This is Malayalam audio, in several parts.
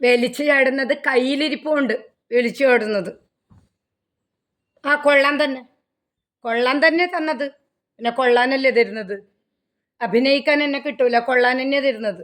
വലിച്ചു ചാടുന്നത് കയ്യിലിരിപ്പുണ്ട് വലിച്ചു ചാടുന്നത് ആ കൊള്ളാൻ തന്നെ. കൊള്ളാൻ തന്നെ തന്നത്. പിന്നെ കൊള്ളാനല്ലേ തരുന്നത്? അഭിനയിക്കാൻ എന്നെ കിട്ടൂല. കൊള്ളാൻ തന്നെ തരുന്നത്.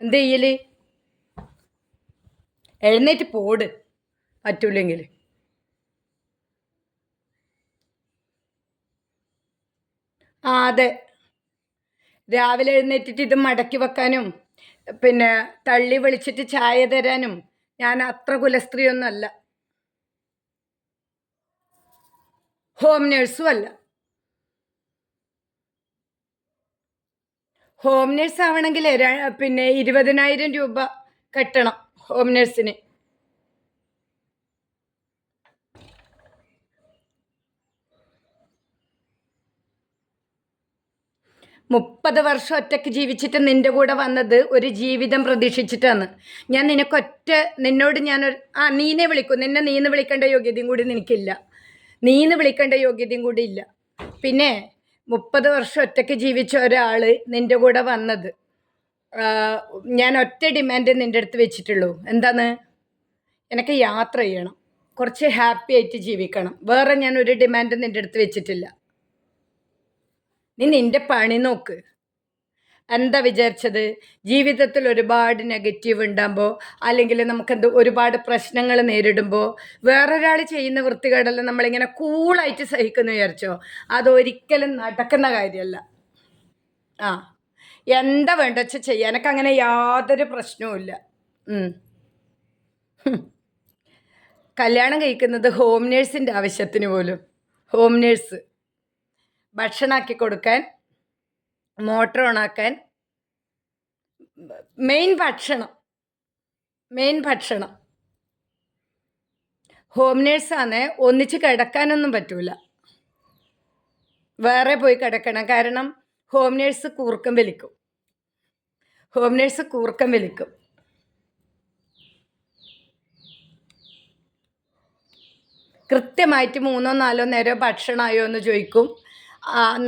എന്ത് ചെയ്യൽ? എഴുന്നേറ്റ് പോട്. പറ്റൂലെങ്കിൽ ആ അതെ. രാവിലെ എഴുന്നേറ്റിട്ട് ഇത് മടക്കി വെക്കാനും പിന്നെ തള്ളി വിളിച്ചിട്ട് ചായ തരാനും ഞാൻ അത്ര കുലസ്ത്രീയൊന്നുമല്ല. ഹോം നേഴ്സും അല്ല. ഹോം നേഴ്സ് ആവണമെങ്കിൽ പിന്നെ ഇരുപതിനായിരം രൂപ കെട്ടണം ഹോം നേഴ്സിന് മുപ്പത് വർഷം ഒറ്റയ്ക്ക് ജീവിച്ചിട്ട് നിന്റെ കൂടെ വന്നത് ഒരു ജീവിതം പ്രതീക്ഷിച്ചിട്ടാണ്. ഞാൻ നിനക്കൊറ്റ നിന്നോട് ഞാൻ ആ നീനെ വിളിക്കും. നിന്നെ നീന്ന് വിളിക്കേണ്ട യോഗ്യതയും കൂടി നിനക്കില്ല. നീന്ന് വിളിക്കേണ്ട യോഗ്യതയും കൂടി ഇല്ല. പിന്നെ മുപ്പത് വർഷം ഒറ്റയ്ക്ക് ജീവിച്ച ഒരാൾ നിന്റെ കൂടെ വന്നത്. ഞാൻ ഒറ്റ ഡിമാൻഡ് നിന്റെ അടുത്ത് വെച്ചിട്ടുള്ളൂ. എന്താണ്? എനിക്ക് യാത്ര ചെയ്യണം. കുറച്ച് ഹാപ്പി ആയിട്ട് ജീവിക്കണം. വേറെ ഞാൻ ഒരു ഡിമാൻഡ് നിന്റെ അടുത്ത് വെച്ചിട്ടില്ല. നീ നിന്റെ പണി നോക്ക്. എന്താ വിചാരിച്ചത്? ജീവിതത്തിൽ ഒരുപാട് നെഗറ്റീവ് ഉണ്ടാകുമ്പോൾ അല്ലെങ്കിൽ നമുക്ക് നമുക്കെന്ത് ഒരുപാട് പ്രശ്നങ്ങൾ നേരിടുമ്പോൾ വേറൊരാൾ ചെയ്യുന്ന വൃത്തികേടെല്ലാം നമ്മളിങ്ങനെ കൂളായിട്ട് സഹിക്കുന്നു വിചാരിച്ചോ? അതൊരിക്കലും നടക്കുന്ന കാര്യമല്ല ആ. എന്താ വേണ്ട വെച്ചാൽ ചെയ്യാൻ എനിക്ക് അങ്ങനെ യാതൊരു പ്രശ്നവുമില്ല. കല്യാണം കഴിക്കുന്നത് ഹോം നേഴ്സിന്റെ ആവശ്യത്തിന് പോലും. Home nurse. ഭക്ഷണമാക്കി കൊടുക്കാൻ മോട്ടർ ഓണാക്കാൻ മെയിൻ ഭക്ഷണം മെയിൻ ഭക്ഷണം. ഹോം നേഴ്സാണ് ഒന്നിച്ച് കിടക്കാനൊന്നും പറ്റൂല. വേറെ പോയി കിടക്കണം. കാരണം ഹോം നേഴ്സ് കൂർക്കം വലിക്കും. ഹോം നേഴ്സ് കൂർക്കം വലിക്കും. കൃത്യമായിട്ട് മൂന്നോ നാലോ നേരം ഭക്ഷണമായോ എന്ന് ചോദിക്കും.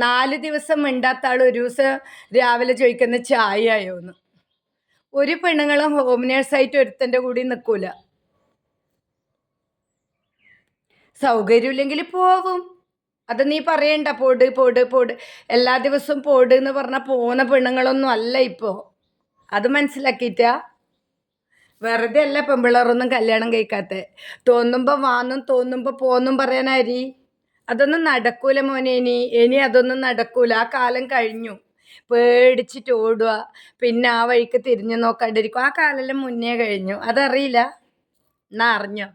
നാല് ദിവസം മിണ്ടാത്ത ആൾ ഒരു ദിവസം രാവിലെ ചോദിക്കുന്ന ചായ ആയോ എന്ന് ഒരു പെണ്ണുങ്ങളും ഹോം നേഴ്സായിട്ട് ഒരുത്തന്റെ കൂടി നിൽക്കൂല സൗകര്യമില്ലെങ്കിൽ പോവും. അത് നീ പറയണ്ട പോട് പോട് പോട്. എല്ലാ ദിവസവും പോട് എന്ന് പറഞ്ഞാൽ പോകുന്ന പെണ്ണുങ്ങളൊന്നും അല്ല ഇപ്പോൾ അത് മനസ്സിലാക്കിയിട്ടാ? വെറുതെ അല്ല പെമ്പിളറൊന്നും കല്യാണം കഴിക്കാത്ത. തോന്നുമ്പോൾ വാന്നും തോന്നുമ്പോൾ പോന്നും പറയാനാരി? അതൊന്നും നടക്കൂല മോനെ ഇനി. ഇനി അതൊന്നും നടക്കൂല. ആ കാലം കഴിഞ്ഞു. പേടിച്ചിട്ട് ഓടുക പിന്നെ ആ വഴിക്ക് തിരിഞ്ഞു നോക്കാണ്ടിരിക്കും ആ കാലെല്ലാം മുന്നേ കഴിഞ്ഞു. അതറിയില്ല. എന്നാ അറിഞ്ഞോ?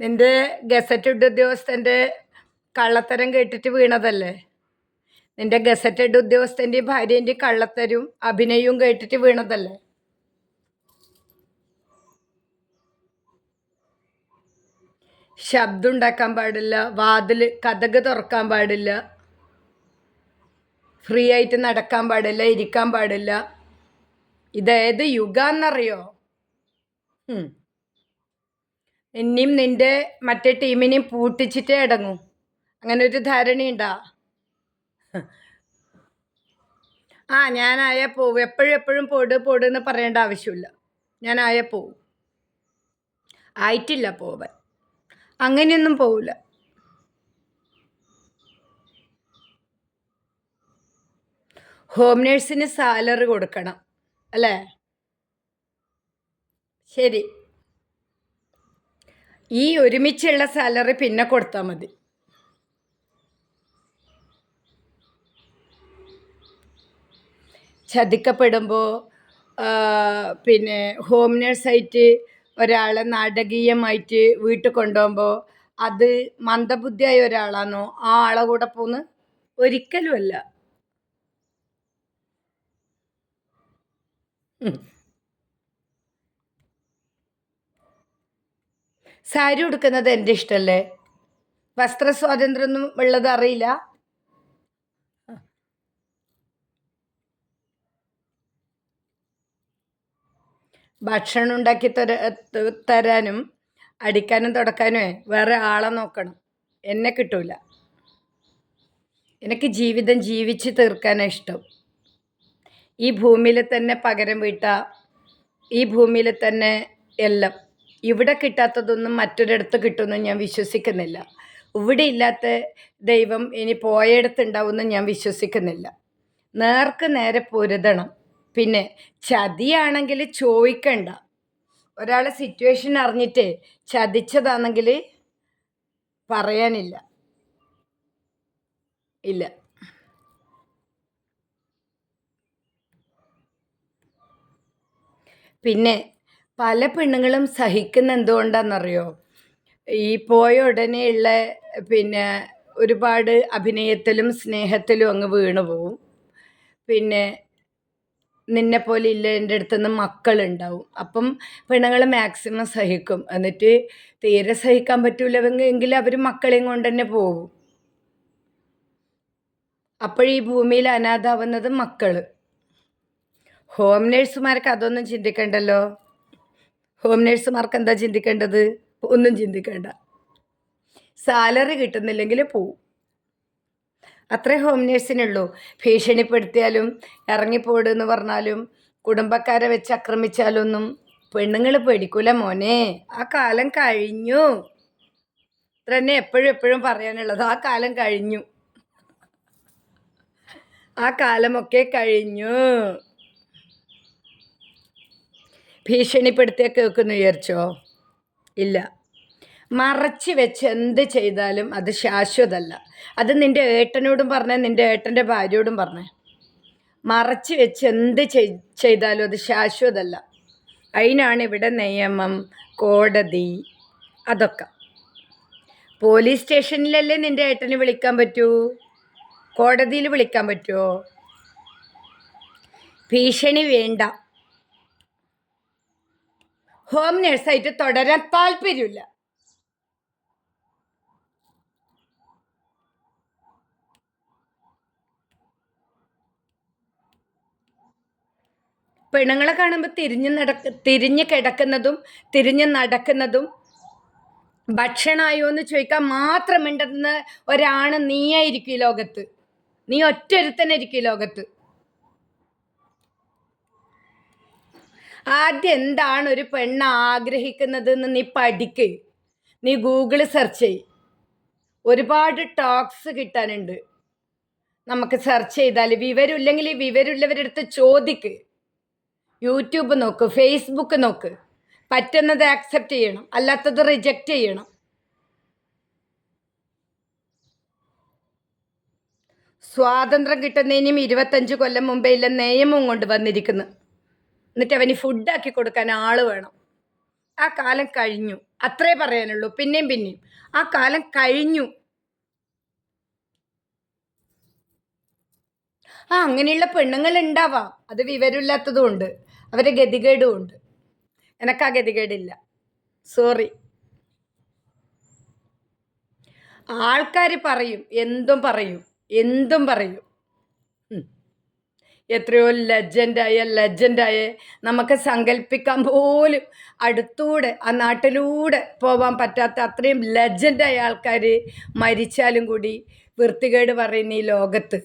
നിന്റെ ഗസറ്റ് ഉദ്യോഗസ്ഥന്റെ കള്ളത്തരം കേട്ടിട്ട് വീണതല്ലേ? നിന്റെ ഗസറ്റഡ് ഉദ്യോഗസ്ഥന്റെ ഭാര്യന്റെ കള്ളത്തരും അഭിനയവും കേട്ടിട്ട് വീണതല്ലേ? ശബ്ദം ഉണ്ടാക്കാൻ പാടില്ല വാതിൽ കഥക് തുറക്കാൻ പാടില്ല ഫ്രീ ആയിട്ട് നടക്കാൻ പാടില്ല ഇരിക്കാൻ പാടില്ല. ഇതേത് യുഗാന്നറിയോ. എന്നെയും നിന്റെ മറ്റേ ടീമിനെയും പൂട്ടിച്ചിട്ടേ അടങ്ങൂ അങ്ങനെ ഒരു ധാരണയുണ്ടാ ആ ഞാനായ പോവും. എപ്പോഴും എപ്പോഴും പോട് പോട് എന്ന് പറയേണ്ട ആവശ്യമില്ല. ഞാനായ പോവും. ആയിട്ടില്ല പോവാൻ. അങ്ങനെയൊന്നും പോവില്ല ഹോം നേഴ്സിന് സാലറി കൊടുക്കണം അല്ലേ? ശരി. ഈ ഒരുമിച്ചുള്ള സാലറി പിന്നെ കൊടുത്താൽ മതി. ചതിക്കപ്പെടുമ്പോൾ പിന്നെ ഹോം നേഴ്സായിട്ട് ഒരാളെ നാടകീയമായിട്ട് വീട്ടിൽ കൊണ്ടുപോകുമ്പോൾ അത് മന്ദബുദ്ധിയായ ഒരാളാണോ? ആ ആളെ കൂടെ പോന്ന് ഒരിക്കലുമല്ല. സാരി ഉടുക്കുന്നത് എന്റെ ഇഷ്ടമല്ലേ? വസ്ത്ര സ്വാതന്ത്ര്യമൊന്നും ഉള്ളത് അറിയില്ല ഭക്ഷണം ഉണ്ടാക്കി തര തരാനും അടിക്കാനും തുടക്കാനുമേ വേറെ ആളെ നോക്കണം. എന്നെ കിട്ടൂല. എനിക്ക് ജീവിതം ജീവിച്ച് തീർക്കാനാണ് ഇഷ്ടം. ഈ ഭൂമിയിൽ തന്നെ പകരം വീട്ട ഈ ഭൂമിയിൽ തന്നെ എല്ലാം. ഇവിടെ കിട്ടാത്തതൊന്നും മറ്റൊരിടത്ത് കിട്ടുമെന്ന് ഞാൻ വിശ്വസിക്കുന്നില്ല. ഇവിടെ ഇല്ലാത്ത ദൈവം ഇനി പോയയിടത്തുണ്ടാവുമെന്ന് ഞാൻ വിശ്വസിക്കുന്നില്ല. നേർക്ക് നേരെ പൊരുതണം. പിന്നെ ചതിയാണെങ്കിൽ ചോദിക്കണ്ട. ഒരാളെ സിറ്റുവേഷൻ അറിഞ്ഞിട്ട് ചതിച്ചതാണെങ്കിൽ പറയാനില്ല. ഇല്ല. പിന്നെ പല പെണ്ണുങ്ങളും സഹിക്കുന്ന എന്തുകൊണ്ടാണെന്നറിയോ ഈ പോയ ഉടനെയുള്ള പിന്നെ ഒരുപാട് അഭിനയത്തിലും സ്നേഹത്തിലും അങ്ങ് വീണുപോകും പിന്നെ നിന്നെ പോലെ ഇല്ല എന്റെ അടുത്തുനിന്ന് മക്കളുണ്ടാവും. അപ്പം പെണ്ണുങ്ങൾ മാക്സിമം സഹിക്കും. എന്നിട്ട് തീരെ സഹിക്കാൻ പറ്റൂലെങ്കിൽ അവർ മക്കളെയും കൊണ്ട് തന്നെ പോകും അപ്പോഴീ ഭൂമിയിൽ അനാഥാവുന്നത് മക്കൾ. ഹോം നേഴ്സുമാർക്ക് അതൊന്നും ചിന്തിക്കണ്ടല്ലോ. ഹോം നേഴ്സുമാർക്ക് എന്താ ചിന്തിക്കേണ്ടത്? ഒന്നും ചിന്തിക്കേണ്ട. സാലറി കിട്ടുന്നില്ലെങ്കിൽ പോവും. അത്രേ ഹോം നേഴ്സിനുള്ളൂ ഭീഷണിപ്പെടുത്തിയാലും ഇറങ്ങിപ്പോടെന്ന് പറഞ്ഞാലും കുടുംബക്കാരെ വെച്ച് ആക്രമിച്ചാലൊന്നും പെണ്ണുങ്ങൾ പേടിക്കൂല മോനെ. ആ കാലം കഴിഞ്ഞു. ഇത്ര തന്നെ എപ്പോഴും എപ്പോഴും പറയാനുള്ളത്. ആ കാലം കഴിഞ്ഞു. ആ കാലമൊക്കെ കഴിഞ്ഞു. ഭീഷണിപ്പെടുത്തിയ കേൾക്കുന്നു വിചാരിച്ചോ? ഇല്ല. മറച്ച് വെച്ച് എന്ത് ചെയ്താലും അത് ശാശ്വതമല്ല അത് നിന്റെ ഏട്ടനോടും പറഞ്ഞേ നിന്റെ ഏട്ടന്റെ ഭാര്യയോടും പറഞ്ഞേ. മറച്ച് വെച്ച് എന്ത് ചെയ്താലും അത് ശാശ്വതമല്ല അതിനാണ് ഇവിടെ നിയമം കോടതി അതൊക്കെ. പോലീസ് സ്റ്റേഷനിലല്ലേ നിന്റെ ഏട്ടന് വിളിക്കാൻ പറ്റൂ? കോടതിയിൽ വിളിക്കാൻ പറ്റുമോ ഭീഷണി വേണ്ട. ഹോം നേഴ്സായിട്ട് തുടരാൻ താല്പര്യമില്ല. പെണ്ണുങ്ങളെ കാണുമ്പോൾ തിരിഞ്ഞ് നടക്ക തിരിഞ്ഞ് കിടക്കുന്നതും തിരിഞ്ഞ് നടക്കുന്നതും ഭക്ഷണമായോ എന്ന് ചോദിക്കാൻ മാത്രം മിണ്ടുന്ന ഒരാണ് നീയായിരിക്കും ഈ ലോകത്ത്. നീ ഒറ്റൊരുത്തനായിരിക്കും ഈ ലോകത്ത്. ആദ്യം എന്താണ് ഒരു പെണ്ണ് ആഗ്രഹിക്കുന്നത് എന്ന് നീ പഠിക്ക്. നീ ഗൂഗിൾ സെർച്ച് ചെയ് ഒരുപാട് ടോക്സ് കിട്ടാനുണ്ട്. നമുക്ക് സെർച്ച് ചെയ്താൽ വിവരമില്ലെങ്കിൽ ഈ വിവരമുള്ളവരെടുത്ത് ചോദിക്ക്. യൂട്യൂബ് നോക്ക് ഫേസ്ബുക്ക് നോക്ക്. പറ്റുന്നത് ആക്സെപ്റ്റ് ചെയ്യണം അല്ലാത്തത് റിജക്റ്റ് ചെയ്യണം. സ്വാതന്ത്ര്യം കിട്ടുന്നതിനും ഇരുപത്തഞ്ച് കൊല്ലം മുമ്പേ ഇല്ല നിയമം കൊണ്ട് വന്നിരിക്കുന്നു. എന്നിട്ട് അവന് ഫുഡാക്കി കൊടുക്കാൻ ആൾ വേണം. ആ കാലം കഴിഞ്ഞു. അത്രേ പറയാനുള്ളൂ. പിന്നെയും പിന്നെയും. ആ കാലം കഴിഞ്ഞു. ആ അങ്ങനെയുള്ള പെണ്ണുങ്ങൾ ഉണ്ടാവാം. അത് വിവരമില്ലാത്തതും ഉണ്ട് അവരെ ഗതികേടും ഉണ്ട്. എനക്ക് ആ ഗതികേടില്ല. സോറി ആൾക്കാർ പറയും എന്തും പറയും എന്തും പറയും. എത്രയോ ലെജൻഡായ ലജൻഡായ നമുക്ക് സങ്കല്പിക്കാൻ പോലും അടുത്തൂടെ ആ നാട്ടിലൂടെ പോവാൻ പറ്റാത്ത അത്രയും ലെജൻഡായ ആൾക്കാർ മരിച്ചാലും കൂടി വൃത്തികേട് പറയുന്ന ഈ ലോകത്ത്.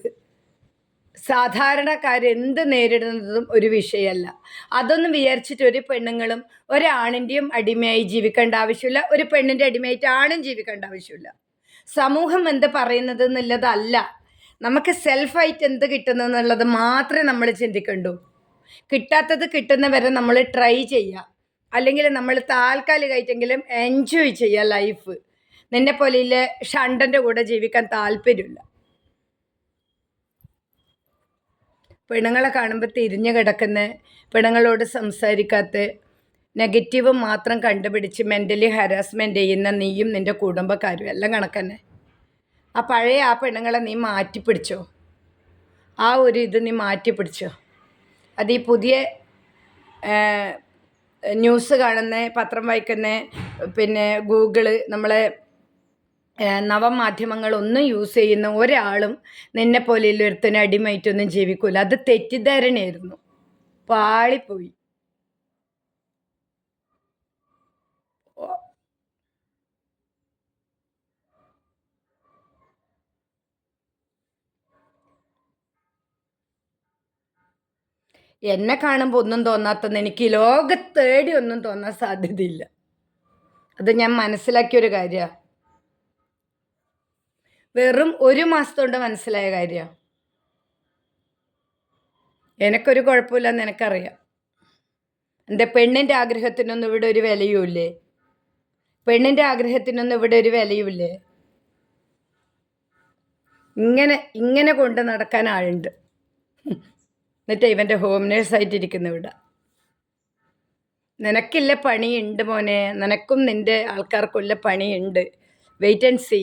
സാധാരണക്കാരെന്ത് നേരിടുന്നതും ഒരു വിഷയമല്ല. അതൊന്നും വിചാരിച്ചിട്ട് ഒരു പെണ്ണുങ്ങളും ഒരാണിന്റെയും അടിമയായി ജീവിക്കേണ്ട ആവശ്യമില്ല. ഒരു പെണ്ണിന്റെ അടിമയായിട്ട് ആണും ജീവിക്കേണ്ട ആവശ്യമില്ല. സമൂഹം എന്ത് പറയുന്നത് എന്നുള്ളതല്ല. നമുക്ക് സെൽഫായിട്ട് എന്ത് കിട്ടുന്നു എന്നുള്ളത് മാത്രമേ നമ്മൾ ചിന്തിക്കണ്ടൂ. കിട്ടാത്തത് കിട്ടുന്നവരെ നമ്മൾ ട്രൈ ചെയ്യുക അല്ലെങ്കിൽ നമ്മൾ താൽക്കാലികമായിട്ടെങ്കിലും എൻജോയ് ചെയ്യുക ലൈഫ് നിന്നെ പോലെ ഷണ്ടന്റെ കൂടെ ജീവിക്കാൻ താല്പര്യമില്ല. പെണ്ണുങ്ങളെ കാണുമ്പോൾ തിരിഞ്ഞു കിടക്കുന്ന പെണ്ണുങ്ങളോട് സംസാരിക്കാത്ത നെഗറ്റീവ് മാത്രം കണ്ടുപിടിച്ച് മെന്റലി ഹരാസ്മെന്റ് ചെയ്യുന്ന നീയും നിന്റെ കുടുംബക്കാരും എല്ലാം കണക്കന്നെ. ആ പഴയ ആ പെണ്ണുങ്ങളെ നീ മാറ്റിപ്പിടിച്ചോ? ആ ഒരു ഇത് നീ മാറ്റിപ്പിടിച്ചോ? അത് ഈ പുതിയ ന്യൂസ് കാണുന്ന പത്രം വായിക്കുന്ന പിന്നെ ഗൂഗിൾ നമ്മളെ നവമാധ്യമങ്ങളൊന്നും യൂസ് ചെയ്യുന്ന ഒരാളും നിന്നെ പോലെയുള്ള ഒരുത്തനെ അടിമയറ്റൊന്നും ജീവിക്കൂല. അത് തെറ്റിദ്ധാരണയായിരുന്നു. പാളിപ്പോയി. എന്നെ കാണുമ്പോൾ ഒന്നും തോന്നാത്തെന്ന് എനിക്ക് ലോകത്തേടി ഒന്നും തോന്നാൻ സാധ്യതയില്ല. അത് ഞാൻ മനസ്സിലാക്കിയൊരു കാര്യമാണ് വെറും ഒരു മാസത്തോണ്ട് മനസ്സിലായ കാര്യമാണ് എനിക്കൊരു കുഴപ്പമില്ലെന്ന് എനിക്കറിയാം. എന്റെ പെണ്ണിന്റെ ആഗ്രഹത്തിനൊന്നും ഇവിടെ ഒരു വിലയുമില്ലേ? പെണ്ണിന്റെ ആഗ്രഹത്തിനൊന്നും ഇവിടെ ഒരു വിലയുമില്ലേ? ഇങ്ങനെ ഇങ്ങനെ കൊണ്ട് നടക്കാൻ ആളുണ്ട്. എന്നിട്ട് ഇവന്റെ ഹോം നേഴ്സായിട്ടിരിക്കുന്നു ഇവിടെ. നിനക്കില്ല പണിയുണ്ട് മോനെ. നിനക്കും നിന്റെ ആൾക്കാർക്കുള്ള പണിയുണ്ട്. Wait and see